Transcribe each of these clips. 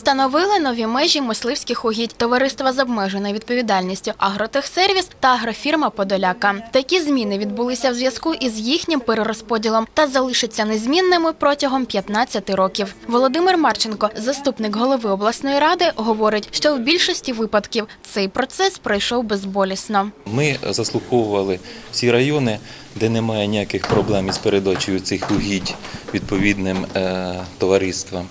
Встановили нові межі мисливських угідь товариства з обмеженою відповідальністю Агротехсервіс та агрофірма Подоляка. Такі зміни відбулися в зв'язку із їхнім перерозподілом та залишаться незмінними протягом 15 років. Володимир Марченко, заступник голови обласної ради, говорить, що в більшості випадків цей процес пройшов безболісно. Ми заслуховували всі райони, де немає ніяких проблем із передачею цих угідь відповідним е, товариствам.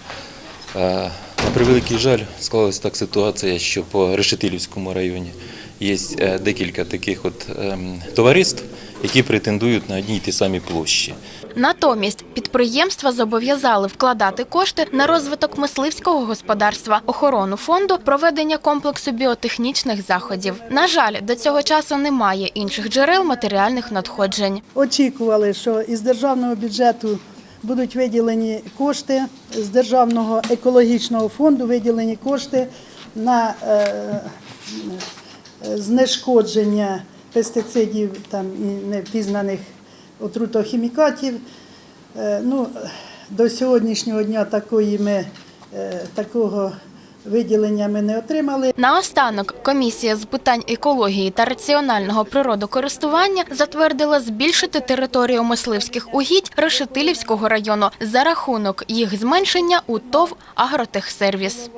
На превеликий жаль, склалася так ситуація, що по Решетилівському районі є е, декілька таких от ем, товариств, які претендують на одній і ті самі площі. Натомість підприємства зобов'язали вкладати кошти на розвиток мисливського господарства, охорону фонду, проведення комплексу біотехнічних заходів. На жаль, до цього часу немає інших джерел матеріальних надходжень. Очікували, що із державного бюджету будуть виділені кошти, з державного екологічного фонду виділені кошти на е, е, знешкодження пестицидів там, і невпізнаних отрутохімікатів. Е, ну, до сьогоднішнього дня такої ми, такого виділення ми не отримали. Наостанок комісія з питань екології та раціонального природокористування затвердила збільшити територію мисливських угідь Решетилівського району за рахунок їх зменшення у ТОВ «Агротехсервіс».